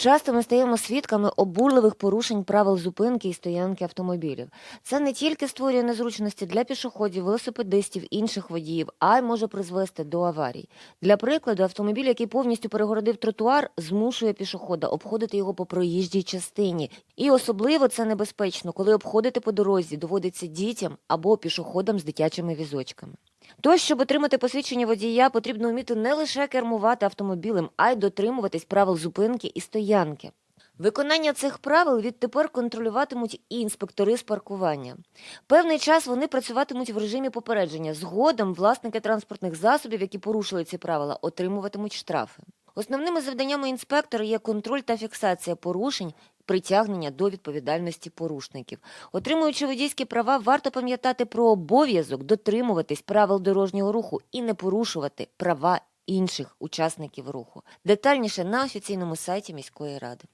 Часто ми стаємо свідками обурливих порушень правил зупинки і стоянки автомобілів. Це не тільки створює незручності для пішоходів, велосипедистів, інших водіїв, а й може призвести до аварій. Для прикладу, автомобіль, який повністю перегородив тротуар, змушує пішохода обходити його по проїжджій частині. І особливо це небезпечно, коли обходити по дорозі доводиться дітям або пішоходам з дитячими візочками. Тож, щоб отримати посвідчення водія, потрібно вміти не лише кермувати автомобілем, а й дотримуватись правил зупинки і стоянки. Виконання цих правил відтепер контролюватимуть і інспектори з паркування. Певний час вони працюватимуть в режимі попередження. Згодом власники транспортних засобів, які порушили ці правила, отримуватимуть штрафи. Основними завданнями інспектора є контроль та фіксація порушень, притягнення до відповідальності порушників. Отримуючи водійські права, варто пам'ятати про обов'язок дотримуватись правил дорожнього руху і не порушувати права інших учасників руху. Детальніше на офіційному сайті міської ради.